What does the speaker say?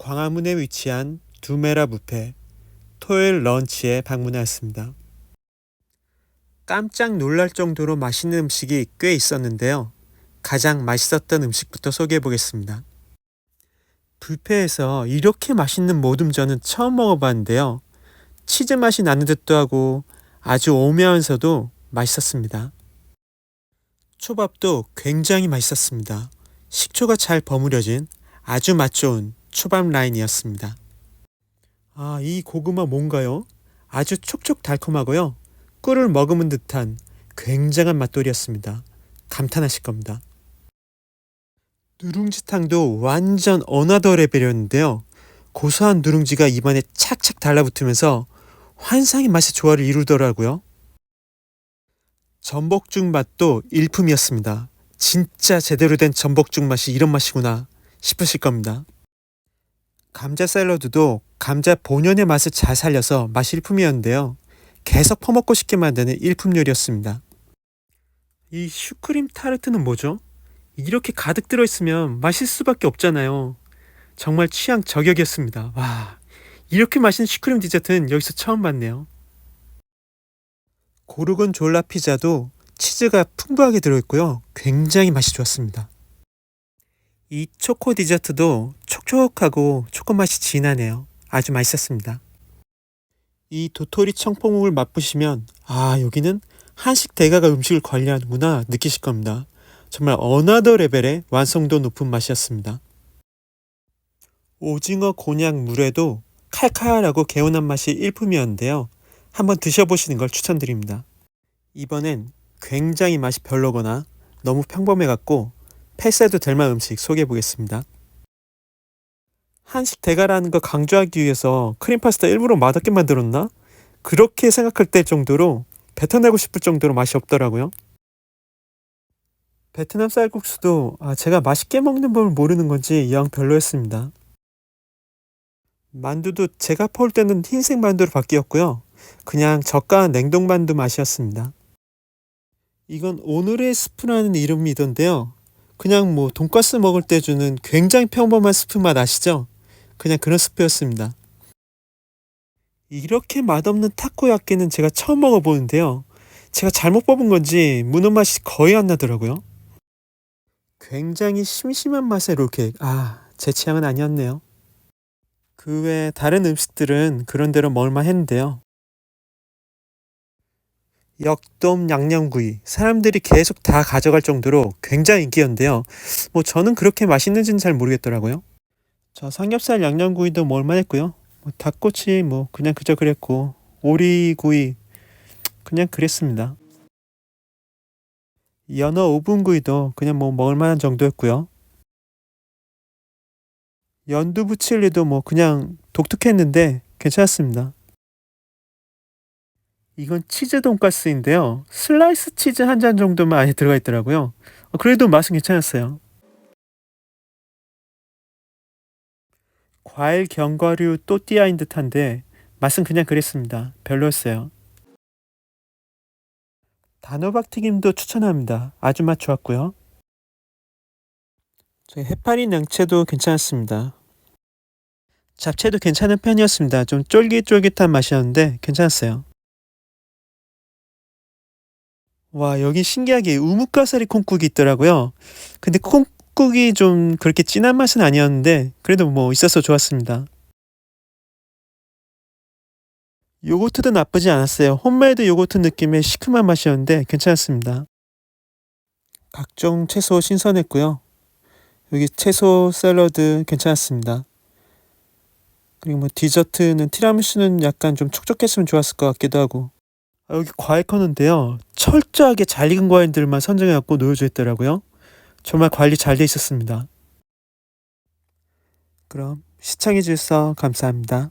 광화문에 위치한 두메라 뷔페 토요일 런치에 방문하였습니다. 깜짝 놀랄 정도로 맛있는 음식이 꽤 있었는데요. 가장 맛있었던 음식부터 소개해 보겠습니다. 뷔페에서 이렇게 맛있는 모듬전은 처음 먹어봤는데요. 치즈 맛이 나는 듯도 하고 아주 오묘하면서도 맛있었습니다. 초밥도 굉장히 맛있었습니다. 식초가 잘 버무려진 아주 맛 좋은 초밥 라인이었습니다. 아, 이 고구마 뭔가요? 아주 촉촉 달콤하고요. 꿀을 머금은 듯한 굉장한 맛돌이었습니다. 감탄하실 겁니다. 누룽지탕도 완전 어나더 레벨이었는데요. 고소한 누룽지가 입안에 착착 달라붙으면서 환상의 맛의 조화를 이루더라고요. 전복죽 맛도 일품이었습니다. 진짜 제대로 된 전복죽 맛이 이런 맛이구나 싶으실 겁니다. 감자 샐러드도 감자 본연의 맛을 잘 살려서 맛이 일품이었는데요. 계속 퍼먹고 싶게 만드는 일품 요리였습니다. 이 슈크림 타르트는 뭐죠? 이렇게 가득 들어있으면 마실 수밖에 없잖아요. 정말 취향 저격이었습니다. 와, 이렇게 맛있는 슈크림 디저트는 여기서 처음 봤네요. 고르곤졸라 피자도 치즈가 풍부하게 들어있고요. 굉장히 맛이 좋았습니다. 이 초코 디저트도 촉촉하고 초코 맛이 진하네요. 아주 맛있었습니다. 이 도토리 청포묵을 맛보시면 아 여기는 한식 대가가 음식을 관리하는구나 느끼실 겁니다. 정말 어나더 레벨의 완성도 높은 맛이었습니다. 오징어 곤약 물에도 칼칼하고 개운한 맛이 일품이었는데요. 한번 드셔보시는 걸 추천드립니다. 이번엔 굉장히 맛이 별로거나 너무 평범해 갖고 패스해도 될 만한 음식 소개해 보겠습니다. 한식 대가라는 거 강조하기 위해서 크림 파스타 일부러 맛없게 만들었나? 그렇게 생각할 때 정도로 뱉어내고 싶을 정도로 맛이 없더라고요. 베트남 쌀국수도 아, 제가 맛있게 먹는 법을 모르는 건지 영 별로였습니다. 만두도 제가 퍼올 때는 흰색 만두로 바뀌었고요. 그냥 저가 냉동 만두 맛이었습니다. 이건 오늘의 스프라는 이름이던데요. 그냥 뭐 돈가스 먹을 때 주는 굉장히 평범한 스프 맛 아시죠? 그냥 그런 스프였습니다. 이렇게 맛없는 타코야끼는 제가 처음 먹어보는데요. 제가 잘못 뽑은 건지 문어 맛이 거의 안 나더라고요. 굉장히 심심한 맛의 롤케이크. 아, 제 취향은 아니었네요. 그 외 다른 음식들은 그런대로 먹을만 했는데요. 역돔 양념구이. 사람들이 계속 다 가져갈 정도로 굉장히 인기였는데요. 뭐 저는 그렇게 맛있는지는 잘 모르겠더라고요. 저 삼겹살 양념구이도 먹을만 했고요. 뭐 닭꼬치 뭐 그냥 그저 그랬고 오리구이 그냥 그랬습니다. 연어 오븐구이도 그냥 뭐 먹을만한 정도였고요. 연두부 칠리도 뭐 그냥 독특했는데 괜찮았습니다. 이건 치즈 돈가스인데요. 슬라이스 치즈 한 잔 정도만 안에 들어가 있더라고요. 어, 그래도 맛은 괜찮았어요. 과일 견과류 또띠아인 듯한데 맛은 그냥 그랬습니다. 별로였어요. 단호박 튀김도 추천합니다. 아주 맛 좋았고요. 저희 해파리 양채도 괜찮았습니다. 잡채도 괜찮은 편이었습니다. 좀 쫄깃쫄깃한 맛이었는데 괜찮았어요. 와 여기 신기하게 우뭇가사리 콩국이 있더라고요. 근데 콩국이 좀 그렇게 진한 맛은 아니었는데 그래도 뭐 있어서 좋았습니다. 요거트도 나쁘지 않았어요. 홈메이드 요거트 느낌의 시큼한 맛이었는데 괜찮았습니다. 각종 채소 신선했고요. 여기 채소 샐러드 괜찮았습니다. 그리고 뭐 디저트는 티라미수는 약간 좀 촉촉했으면 좋았을 것 같기도 하고 아, 여기 과일 커는데요. 철저하게 잘 익은 과일들만 선정해갖고 놓여져 있더라고요. 정말 관리 잘 돼 있었습니다. 그럼 시청해주셔서 감사합니다.